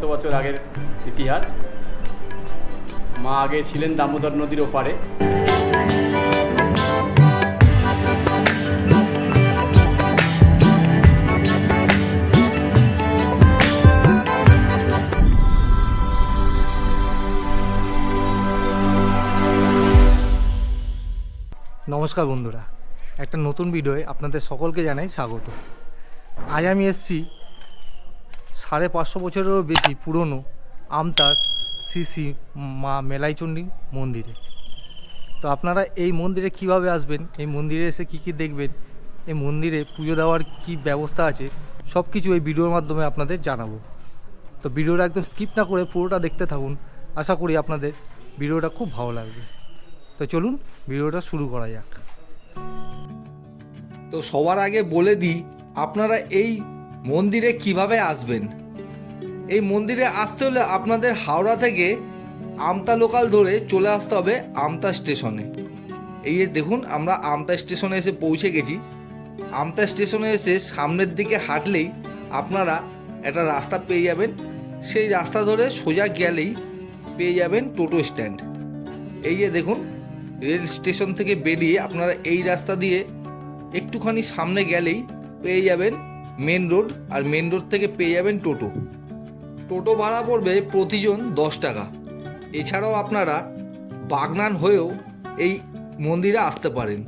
ছশো বছর আগের ইতিহাস। মা আগে ছিলেন দামোদর নদীর ওপারে। নমস্কার বন্ধুরা, একটা নতুন ভিডিওয়ে আপনাদের সকলকে জানাই স্বাগত। আজ আমি এসেছি সাড়ে পাঁচশো বছরেরও বেশি পুরনো আমতার শ্রী শ্রী মা মেলাইচণ্ডী মন্দিরে। তো আপনারা এই মন্দিরে কীভাবে আসবেন, এই মন্দিরে এসে কি কি দেখবেন, এই মন্দিরে পুজো দেওয়ার কি ব্যবস্থা আছে সব কিছু এই ভিডিওর মাধ্যমে আপনাদের জানাব। তো ভিডিওটা একদম স্কিপ না করে পুরোটা দেখতে থাকুন, আশা করি আপনাদের ভিডিওটা খুব ভালো লাগবে। তো চলুন ভিডিওটা শুরু করা যাক। তো সবার আগে বলে দিই, আপনারা এই মন্দিরে কীভাবে আসবেন? এই মন্দিরে আসতে হলে আপনাদের হাওড়া থেকে আমতা লোকাল ধরে চলে আসতে হবে আমতা স্টেশনে এই যে দেখুন, আমরা আমতা স্টেশনে এসে পৌঁছে গেছি। আমতা স্টেশনে এসে সামনের দিকে হাঁটলেই আপনারা একটা রাস্তা পেয়ে যাবেন। সেই রাস্তা ধরে সোজা গেলেই পেয়ে যাবেন টোটো স্ট্যান্ড। এই যে দেখুন, রেল স্টেশন থেকে বেরিয়ে আপনারা এই রাস্তা দিয়ে একটুখানি সামনে গেলেই পেয়ে যাবেন মেন রোড আর মেন রোড থেকে পেয়ে যাবেন টোটো। টোটো ভাড়া পড়বে প্রতিজন দশ টাকা। এছাড়াও আপনারা বাগনান হয়েও এই মন্দিরে আসতে পারেন।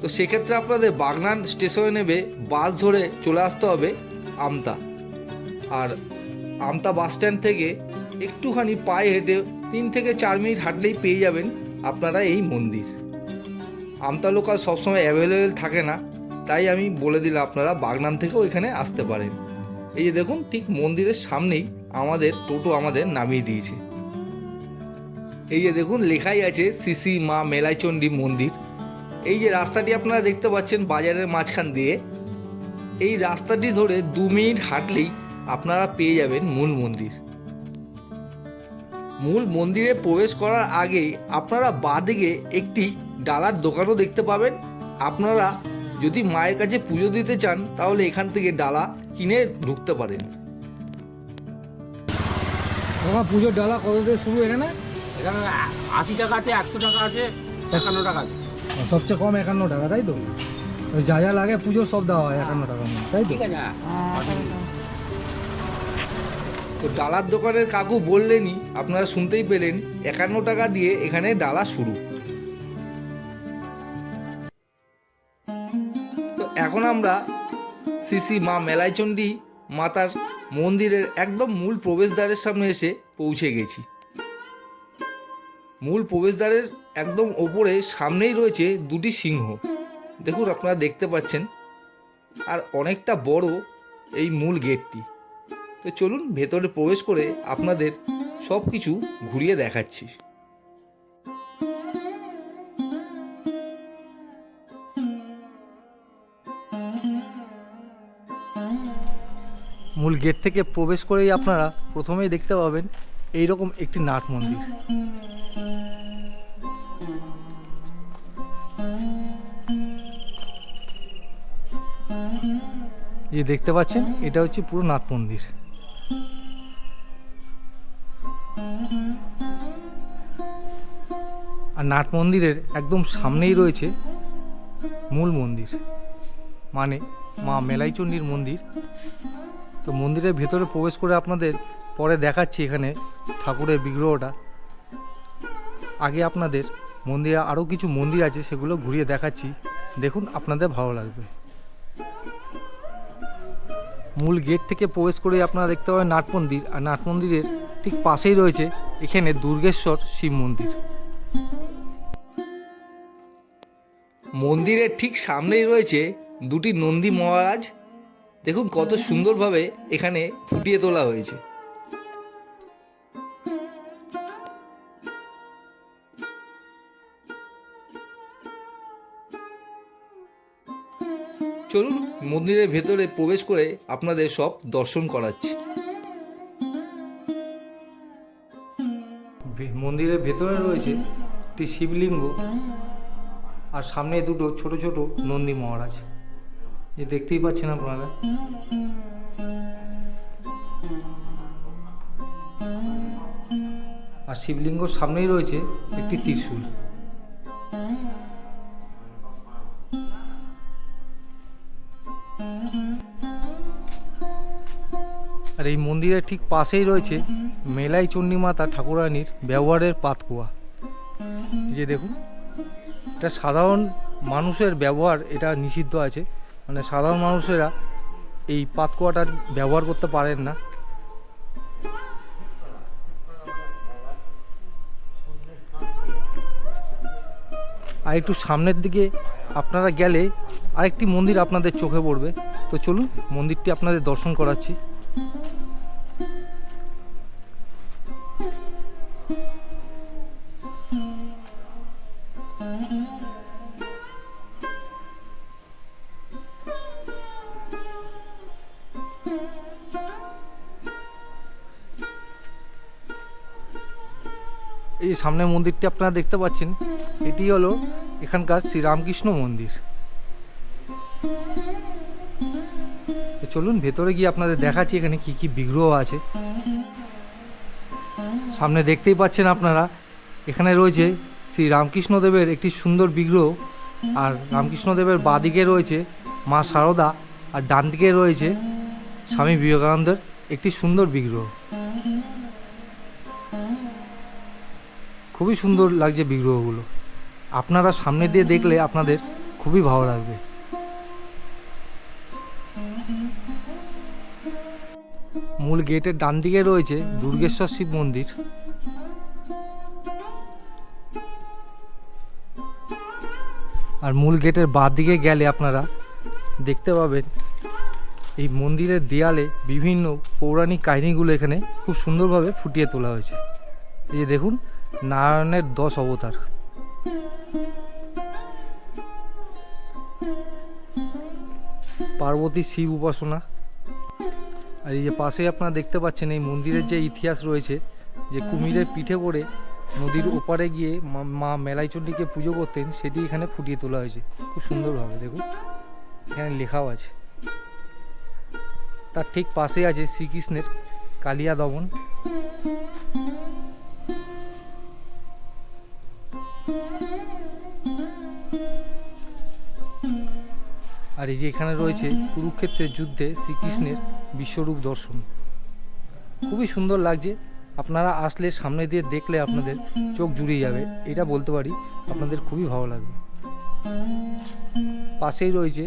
তো সেক্ষেত্রে আপনাদের বাগনান স্টেশনে নেবে বাস ধরে চলে আসতে হবে আমতা। আর আমতা বাস স্ট্যান্ড থেকে একটুখানি পায়ে হেঁটে তিন থেকে চার মিনিট হাঁটলেই পেয়ে যাবেন আপনারা এই মন্দির। আমতা লোকাল সবসময় অ্যাভেলেবেল থাকে না। তাই আমি বলে দিলাম আপনারা বাগনান থেকেও এখানে আসতে পারেন। এই যে দেখুন, ঠিক মন্দিরের সামনেই আমাদের টোটো আমাদের নামিয়ে দিয়েছে। এই যে দেখুন, লেখাই আছে সিসি মা মেলাইচণ্ডী মন্দির। এই যে রাস্তাটি আপনারা দেখতে পাচ্ছেন বাজারের মাঝখান দিয়ে। এই রাস্তাটি ধরে দু মিনিট হাঁটলেই আপনারা পেয়ে যাবেন মূল মন্দির। মূল মন্দিরে প্রবেশ করার আগেই আপনারা বাঁদিকে একটি ডালার দোকানও দেখতে পাবেন। আপনারা যদি মায়ের কাছে পুজো দিতে চান তাহলে এখান থেকে ডালা কিনে ঢুকতে পারেন। বাবা পুজোর ডালা কত দিয়ে শুরু? এখানে? এখানে আশি টাকা আছে একশো টাকা আছে একান্ন টাকা আছে। সবচেয়ে কম একান্ন টাকা তাই তো? যা যা লাগে পুজোর সব দেওয়া হয় একান্ন টাকা তাই তো? তো ডালার দোকানের কাকু বললেনই আপনারা শুনতেই পেলেন একান্ন টাকা দিয়ে এখানে ডালা শুরু। এখন আমরা শ্রী মা মেলাইচণ্ডী মাতার মন্দিরের একদম মূল প্রবেশদ্বারের সামনে এসে পৌঁছে গেছি। মূল প্রবেশদ্বারের একদম ওপরে সামনেই রয়েছে দুটি সিংহ। দেখুন আপনারা দেখতে পাচ্ছেন, আর অনেকটা বড় এই মূল গেটটি। তো চলুন ভেতরে প্রবেশ করে আপনাদের সব কিছু ঘুরিয়ে দেখাচ্ছি। মূল গেট থেকে প্রবেশ করেই আপনারা প্রথমেই দেখতে পাবেন এই রকম একটি নাট মন্দির। যে দেখতে পাচ্ছেন, এটা হচ্ছে পুরো নাট মন্দির। আর নাট মন্দিরের একদম সামনেই রয়েছে মূল মন্দির মানে মা মেলাইচণ্ডীর মন্দির। তো মন্দিরের ভেতরে প্রবেশ করে আপনাদের পরে দেখাচ্ছি এখানে ঠাকুরের বিগ্রহটা। আগে আপনাদের মন্দিরে আরও কিছু মন্দির আছে, সেগুলো ঘুরিয়ে দেখাচ্ছি। দেখুন, আপনাদের ভালো লাগবে। মূল গেট থেকে প্রবেশ করে আপনারা দেখতে পাবেন নাট মন্দির, আর নাট মন্দিরের ঠিক পাশেই রয়েছে এখানে দুর্গেশ্বর শিব মন্দির। মন্দিরের ঠিক সামনেই রয়েছে দুটি নন্দী মহারাজ দেখুন কত সুন্দরভাবে এখানে ফুটিয়ে তোলা হয়েছে। চলুন মন্দিরের ভেতরে প্রবেশ করে আপনাদের সব দর্শন করাচ্ছি। মন্দিরের ভেতরে রয়েছে একটি শিবলিঙ্গ আর সামনে দুটো ছোট ছোট নন্দী মহারাজ। যে দেখতেই পাচ্ছেন আপনারা আর শিবলিঙ্গর সামনেই রয়েছে একটি ত্রিশূল। আর এই মন্দিরের ঠিক পাশেই রয়েছে মেলাই চণ্ডীমাতা ঠাকুরানীর ব্যবহারের পাতকুয়া। যে দেখুন, এটা সাধারণ মানুষের ব্যবহার, এটা নিষিদ্ধ আছে। মানে সাধারণ মানুষেরা এই পাতকুয়াটার ব্যবহার করতে পারেন না। আর একটু সামনের দিকে আপনারা গেলে আরেকটি মন্দির আপনাদের চোখে পড়বে। তো চলুন মন্দিরটি আপনাদের দর্শন করাচ্ছি। এই সামনে মন্দিরটি আপনারা দেখতে পাচ্ছেন, এটি হলো এখানকার শ্রীরামকৃষ্ণ মন্দির। চলুন ভেতরে গিয়ে আপনাদের দেখাচ্ছি এখানে কি কি বিগ্রহ আছে। সামনে দেখতেই পাচ্ছেন আপনারা, এখানে রয়েছে শ্রী রামকৃষ্ণদেবের একটি সুন্দর বিগ্রহ, আর রামকৃষ্ণদেবের বাঁদিকে রয়েছে মা সারদা, আর ডান দিকে রয়েছে স্বামী বিবেকানন্দের একটি সুন্দর বিগ্রহ। খুবই সুন্দর লাগছে বিগ্রহগুলো। আপনারা সামনে দিয়ে দেখলে আপনাদের খুবই ভালো লাগবে। মূল গেটের ডান দিকে রয়েছে দুর্গেশ্বর শিব মন্দির। আর মূল গেটের বাঁ দিকে গেলে আপনারা দেখতে পাবেন, এই মন্দিরের দেয়ালে বিভিন্ন পৌরাণিক কাহিনীগুলো এখানে খুব সুন্দরভাবে ফুটিয়ে তোলা হয়েছে। এই দেখুন নারায়ণের দশ অবতার। পার্বতী শিব উপাসনা। আর এই যে পাশে আপনারা দেখতে পাচ্ছেন এই মন্দিরের যে ইতিহাস রয়েছে, যে কুমিরের পিঠে করে নদীর ওপারে গিয়ে মা- মেলাইচণ্ডীকে পুজো করতেন, সেটি এখানে ফুটিয়ে তোলা হয়েছে। খুব সুন্দরভাবে দেখুন। এখানে লেখাও আছে। তার ঠিক পাশে আছে শ্রীকৃষ্ণের কালিয়া দমন এই যে এখানে রয়েছে কুরুক্ষেত্রের যুদ্ধে শ্রীকৃষ্ণের বিশ্বরূপ দর্শন। খুবই সুন্দর লাগছে। আপনারা আসলে সামনে দিয়ে দেখলে আপনাদের চোখ জুড়িয়ে যাবে। এটা বলতে পারি, আপনাদের খুবই ভালো লাগবে। পাশেই রয়েছে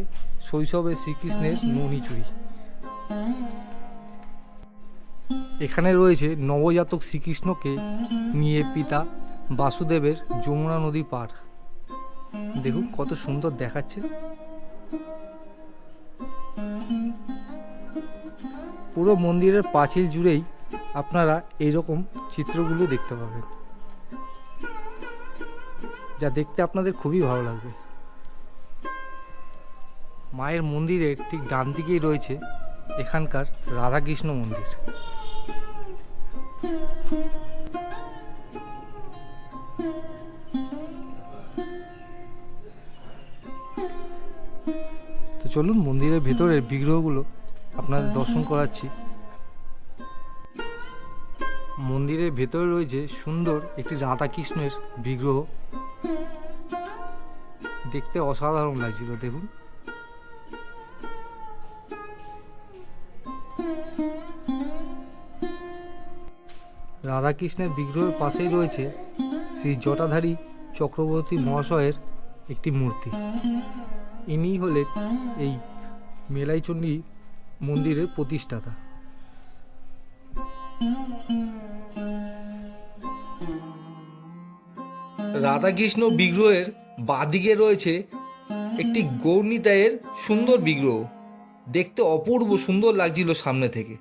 শৈশবে শ্রীকৃষ্ণের ননিচুরি এখানে রয়েছে নবজাতক শ্রীকৃষ্ণকে নিয়ে পিতা বাসুদেবের যমুনা নদী পার দেখুন কত সুন্দর দেখাচ্ছে। পুরো মন্দিরের পাঁচিল জুড়েই আপনারা এইরকম চিত্রগুলো দেখতে পাবেন। যা দেখতে আপনাদের খুবই ভালো লাগবে। মায়ের মন্দিরের ঠিক ডান দিকেই রয়েছে এখানকার রাধাকৃষ্ণ মন্দির। তো চলুন মন্দিরের ভেতরের বিগ্রহগুলো আপনাদের দর্শন করাচ্ছি। মন্দিরের ভেতরে রয়েছে সুন্দর একটি রাধাকৃষ্ণের বিগ্রহ। দেখতে অসাধারণ লাগছিল দেখুন। রাধাকৃষ্ণের বিগ্রহের পাশেই রয়েছে শ্রী জটাধারী চক্রবর্তী মহাশয়ের একটি মূর্তি। ইনি হলেন এই মেলাইচণ্ডী মন্দিরের প্রতিষ্ঠাতা। রাধাকৃষ্ণ বিগ্রহের বাদিকে রয়েছে একটি গৌরনীতায়ের সুন্দর বিগ্রহ। দেখতে অপূর্ব সুন্দর লাগছিল সামনে থেকে।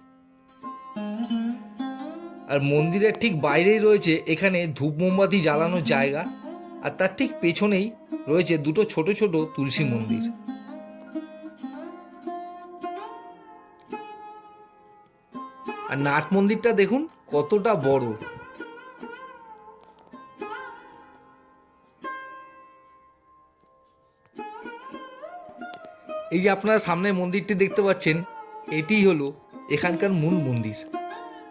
আর মন্দিরের ঠিক বাইরেই রয়েছে এখানে ধূপ মোমবাতি জ্বালানোর জায়গা। আর তার ঠিক পেছনেই রয়েছে দুটো ছোট ছোট তুলসী মন্দির। আর নাট মন্দিরটা দেখুন, কতটা বড়। এই যে আপনারা সামনে মন্দিরটি দেখতে পাচ্ছেন এটিই হলো এখানকার মূল মন্দির।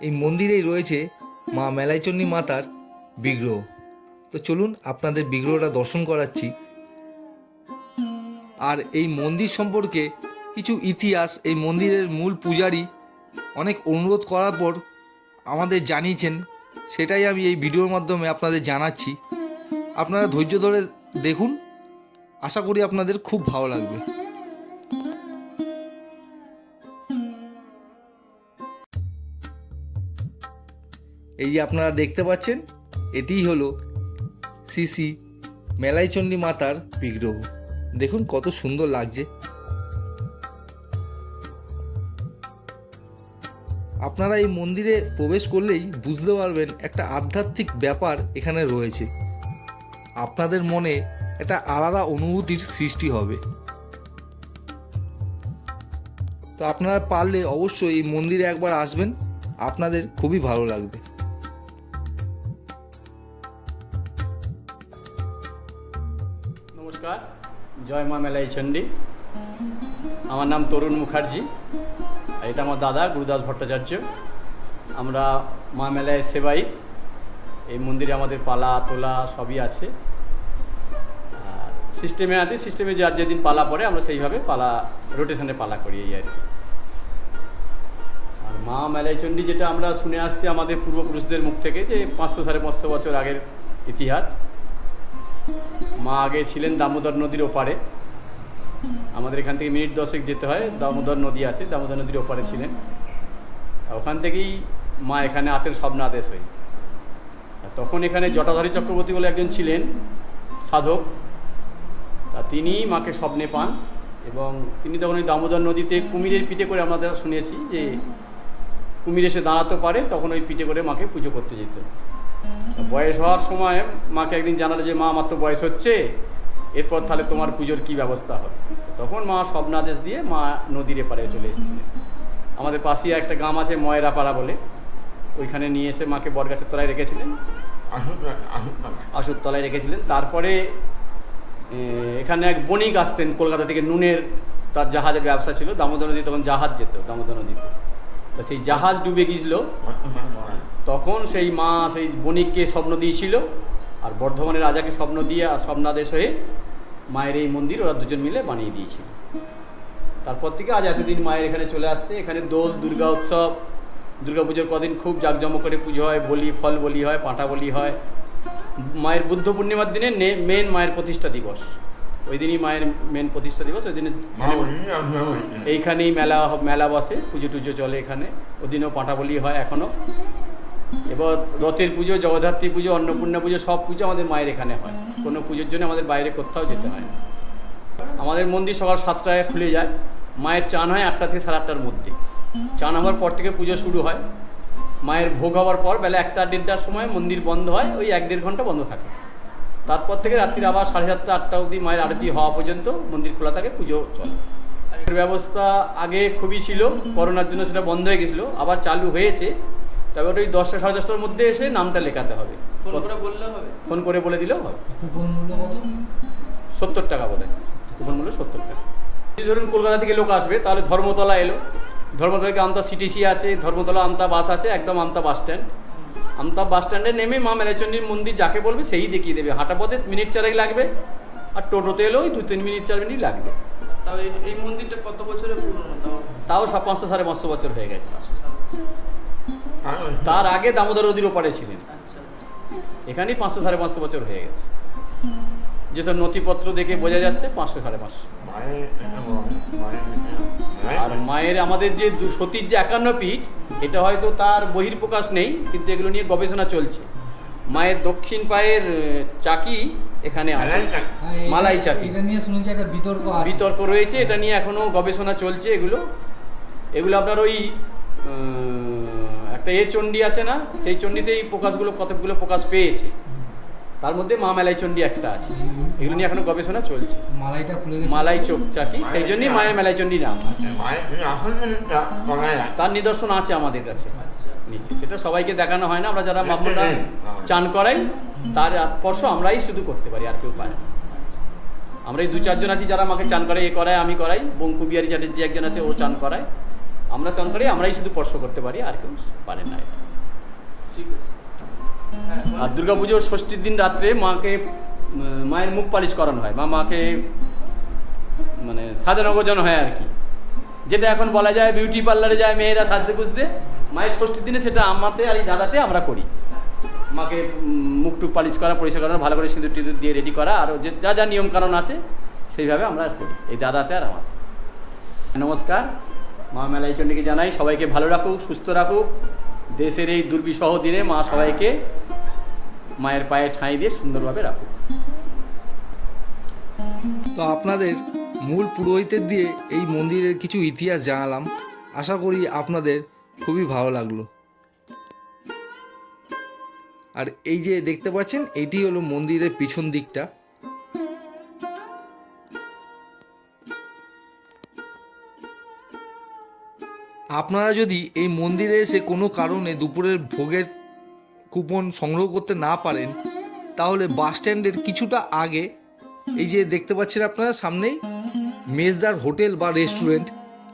এই মন্দিরেই রয়েছে মা মেলাইচন্ডী মাতার বিগ্রহ। তো চলুন আপনাদের বিগ্রহটা দর্শন করাচ্ছি। আর এই মন্দির সম্পর্কে কিছু ইতিহাস, এই মন্দিরের মূল পূজারী অনেক অনুরোধ করার পর আমাদের জানিয়েছেন, সেটাই আমি এই ভিডিওর মাধ্যমে আপনাদের জানাচ্ছি। আপনারা ধৈর্য ধরে দেখুন, আশা করি আপনাদের খুব ভালো লাগবে। এই যে আপনারা দেখতে পাচ্ছেন এটিই হলো সিসি মেলাইচণ্ডী মাতার বিগ্রহ। দেখুন কত সুন্দর লাগছে। আপনারা এই মন্দিরে প্রবেশ করলেই বুঝতে পারবেন একটা আধ্যাত্মিক ব্যাপার এখানে রয়েছে। আপনাদের মনে একটা আলাদা অনুভূতির সৃষ্টি হবে। তো আপনারা পারলে অবশ্যই এই মন্দিরে একবার আসবেন, আপনাদের খুবই ভালো লাগবে। নমস্কার, জয় মা মেলাই চণ্ডী। আমার নাম তরুণ মুখার্জি। এটা আমার দাদা, গুরুদাস ভট্টাচার্য। আমরা মা মেলায় সেবাই। এই মন্দিরে আমাদের পালা, তোলা সবই আছে। আর সিস্টেমে আছে সিস্টেমে যার যেদিন পালা পড়ে, আমরা সেইভাবে পালা রোটেশনে পালা করি এই আর কি। আর মা মেলাই চণ্ডী যেটা আমরা শুনে আসছি আমাদের পূর্বপুরুষদের মুখ থেকে, যে পাঁচশো সাড়ে পাঁচশো বছর আগের ইতিহাস। মা আগে ছিলেন দামোদর নদীর ওপারে। আমাদের এখান থেকে মিনিট দশেক যেতে হয়। দামোদর নদী আছে, দামোদর নদীর ওপারে ছিলেন। ওখান থেকেই মা এখানে আসেন স্বপ্নাদেশ হয়ে তখন এখানে জটাধারী চক্রবর্তী বলে একজন ছিলেন, সাধক। তা তিনি মাকে স্বপ্নে পান এবং তিনি তখন ওই দামোদর নদীতে কুমিরের পিঠে করে আমাদের শুনেছি যে কুমির এসে দাঁড়াতে পারে, তখন ওই পিঠে করে মাকে পুজো করতে যেত। বয়স হওয়ার সময় মাকে একদিন জানালো যে, মা, আমার তো বয়স হচ্ছে, এরপর তাহলে তোমার পুজোর কি ব্যবস্থা হবে? তখন মা স্বপ্নাদেশ দিয়ে মা নদীর এপারে চলে এসেছিলেন। আমাদের পাশেই একটা গ্রাম আছে ময়রাপাড়া বলে। ওইখানে নিয়ে এসে মাকে বরগাছের তলায় রেখেছিলেন। আসুর তলায় রেখেছিলেন। তারপরে এখানে এক বণিক আসতেন কলকাতা থেকে নুনের, তার জাহাজের ব্যবসা ছিল। দামোদর নদী তখন জাহাজ যেত, দামোদর নদীতে। তা সেই জাহাজ ডুবে গিয়েছিল। তখন সেই মা, সেই বণিককে স্বপ্ন দিয়েছিল। আর বর্ধমানের রাজাকে স্বপ্ন দিয়ে আর স্বপ্নাদেশ হয়ে মায়ের এই মন্দির ওরা দুজন মিলে বানিয়ে দিয়েছিল। তারপর থেকে আজ এতদিন মায়ের এখানে চলে আসছে। এখানে দোল দুর্গা উৎসব। দুর্গা পুজোর কদিন খুব জাঁকজমক করে পুজো হয়। বলি ফল বলি হয় পাঁটা বলি হয়। মায়ের বুদ্ধ পূর্ণিমার দিনে মেন মায়ের প্রতিষ্ঠা দিবস। ওই দিনই মায়ের মেন প্রতিষ্ঠা দিবস। ওই দিনে এইখানেই মেলা মেলা বসে পুজো টুজো চলে এখানে। ওদিনও পাঁটা বলি হয় এখনও এবার রথের পুজো, জগদ্ধাত্রী পুজো, অন্নপূর্ণা পুজো, সব পুজো আমাদের মায়ের এখানে হয়। কোনো পুজোর জন্য আমাদের বাইরে কোথাও যেতে হয় না। আমাদের মন্দির সকাল সাতটায় খুলে যায়। মায়ের চান হয় আটটা থেকে সাড়ে আটটার মধ্যে। চান হওয়ার পর থেকে পুজো শুরু হয়। মায়ের ভোগ হওয়ার পর বেলা একটা দেড়টার সময় মন্দির বন্ধ হয়, ওই এক দেড় ঘণ্টা বন্ধ থাকে। তারপর থেকে রাত্রির আবার সাড়ে সাতটা, আটটা অবধি মায়ের আরতি হওয়া পর্যন্ত মন্দির খোলা থাকে, পুজো চলে। ব্যবস্থা আগে খুবই ছিল, করোনার জন্য সেটা বন্ধ হয়ে গেছিল, আবার চালু হয়েছে। তবে ওই দশটা সাড়ে দশটার মধ্যে এসে নামটা লেখাতে হবে। ফোন করে বললে হবে? ফোন করে বলে দিলেও হবে। কুপন মূল্য কত? সত্তর টাকা বোধ হয় কুপন মূল্য সত্তর টাকা। যদি ধরুন কলকাতা থেকে লোক আসবে তাহলে ধর্মতলা এলো। ধর্মতলা থেকে আমতা সিটিসি আছে ধর্মতলা আমতা বাস আছে একদম আমতা বাস স্ট্যান্ড। আমতা বাস স্ট্যান্ডে নেমে মা মেলাচণ্ডীর মন্দির যাকে বলবে সেই দেখিয়ে দেবে। হাঁটা পথে মিনিট চারেক লাগবে আর টোটোতে এলেও ওই দু তিন মিনিট চার মিনিট লাগবে। তাও এই- এই মন্দিরটা কত বছরের পুরনো? তাও তাও সব পাঁচশো সাড়ে পাঁচশো বছর হয়ে গেছে। তার আগে দামোদর নদীর ওপারে ছিলেন। আচ্ছা আচ্ছা। এখানেই পাঁচশো সাড়ে পাঁচশো বছর হয়ে গেছে। যেসব নথিপত্র দেখে বোঝা যাচ্ছে পাঁচশো সাড়ে পাঁচশো। আর মায়ের আমাদের যে দু- সতীর যে একান্ন পীঠ এটা হয়তো তার বহির্প্রকাশ নেই কিন্তু এগুলো নিয়ে গবেষণা চলছে। মায়ের দক্ষিণ পায়ের চাকি এখানে মালাই চাকি। এটা নিয়ে শুনেছি একটা বিতর্ক বিতর্ক রয়েছে এটা নিয়ে এখনও গবেষণা চলছে এগুলো। এগুলো আপনার ওই একটা এ চণ্ডী আছে না সেই চণ্ডীতে এই প্রকাশগুলো কতগুলো প্রকাশ পেয়েছে। তার মধ্যে মা মেলাই চণ্ডী একটা আছে। এগুলো নিয়ে এখনও গবেষণা চলছে। মালাইটা খুলে গেছে। মালাই চোখ চাকি সেই জন্যই মায়ের মেলাই চণ্ডী নাম। তার নিদর্শন আছে আমাদের কাছে। নিচে। সেটা সবাইকে দেখানো হয় না আমরা যারা মামলা চান করাই তার স্পর্শ আমরাই শুধু করতে পারি আর কেউ পারে না। আমরা এই দু চারজন আছি যারা আমাকে চান করে এ করায় আমি করাই। বঙ্কু বিহারি চ্যাটার্জি একজন আছে ও চান করায়। আমরা চান করাই আমরাই শুধু স্পর্শ করতে পারি আর কেউ পারে না। আর দুর্গাপুজোর ষষ্ঠীর দিন রাত্রে মাকে মায়ের মুখ পালিশ করানো হয়। বা মাকে মানে সাজানো গোজানো হয় আর কি। যেটা এখন বলা যায় বিউটি পার্লারে যায় মেয়েরা সাজতে খুঁজতে মায়ের ষষ্ঠীর দিনে সেটা আমাতে আর এই দাদাতে আমরা করি। মাকে উম, মুখ টুক পালিশ করা পরিষ্কার করা ভালো করে সিঁদুর টিঁদুর দিয়ে রেডি করা আর যে যা যা নিয়ম কানুন আছে সেইভাবে আমরা আর করি। এই দাদাতে আর আমার নমস্কার। মা মেলাই চণ্ডীকে জানাই, সবাইকে ভালো রাখুক, সুস্থ রাখুক। দেশের এই দুর্বিসহ দিনে মা সবাইকে মায়ের পায়ে ঠাঁই দিয়ে সুন্দরভাবে রাখুক। তো আপনাদের মূল পুরোহিতের দিয়ে এই মন্দিরের কিছু ইতিহাস জানালাম। আশা করি আপনাদের খুবই ভালো লাগল। আর এই যে দেখতে পাচ্ছেন, এটি হলো মন্দিরের পিছন দিকটা। আপনারা যদি এই মন্দিরে এসে কোনো কারণে দুপুরের ভোগের কুপন সংগ্রহ করতে না পারেন, তাহলে বাস স্ট্যান্ডের কিছুটা আগে এই যে দেখতে পাচ্ছেন আপনারা সামনেই মেজদার হোটেল বা রেস্টুরেন্ট,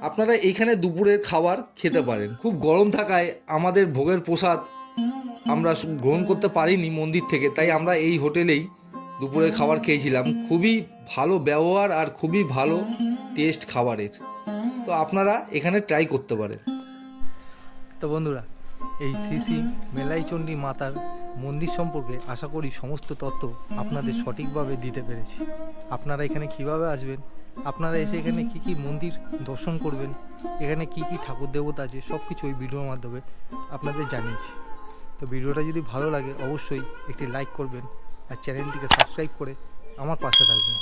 আপনারা এখানে দুপুরের খাবার খেতে পারেন। খুব গরম থাকায় আমাদের ভোগের প্রসাদ আমরা গ্রহণ করতে পারিনি মন্দির থেকে, তাই আমরা এই হোটেলেই দুপুরের খাবার খেয়েছিলাম। খুবই ভালো ব্যবহার আর খুবই ভালো টেস্ট খাবারের। তো আপনারা এখানে ট্রাই করতে পারেন। তো বন্ধুরা এই শ্রী মেলাইচণ্ডী মাতার মন্দির সম্পর্কে আশা করি সমস্ত তথ্য আপনাদের সঠিকভাবে দিতে পেরেছি। আপনারা এখানে কীভাবে আসবেন? আপনারা এসে এখানে কি কি মন্দির দর্শন করবেন? এখানে কি কি ঠাকুর দেবতা আছে? সব কিছু ওই ভিডিওর মাধ্যমে আপনাদের জানিয়েছি। তো ভিডিওটা যদি ভালো লাগে অবশ্যই একটি লাইক করবেন। আর চ্যানেলটিকে সাবস্ক্রাইব করে আমার পাশে থাকবেন।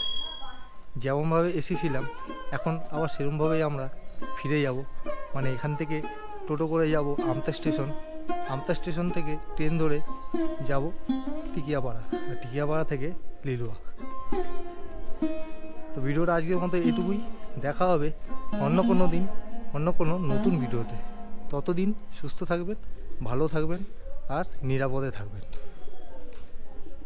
যেমনভাবে এসেছিলাম, এখন আবার সেরকমভাবেই আমরা ফিরে যাব। মানে এখান থেকে টোটো করে যাব আমতা স্টেশন। আমতা স্টেশন থেকে ট্রেন ধরে যাব টিকিয়াপাড়া, আর টিকিয়াপাড়া থেকে লিলুয়া। তো ভিডিওটা আজকের মতো এটুকুই। দেখা হবে অন্য কোনো দিন, অন্য কোনো নতুন ভিডিওতে। ততদিন সুস্থ থাকবেন, ভালো থাকবেন, আর নিরাপদে থাকবেন।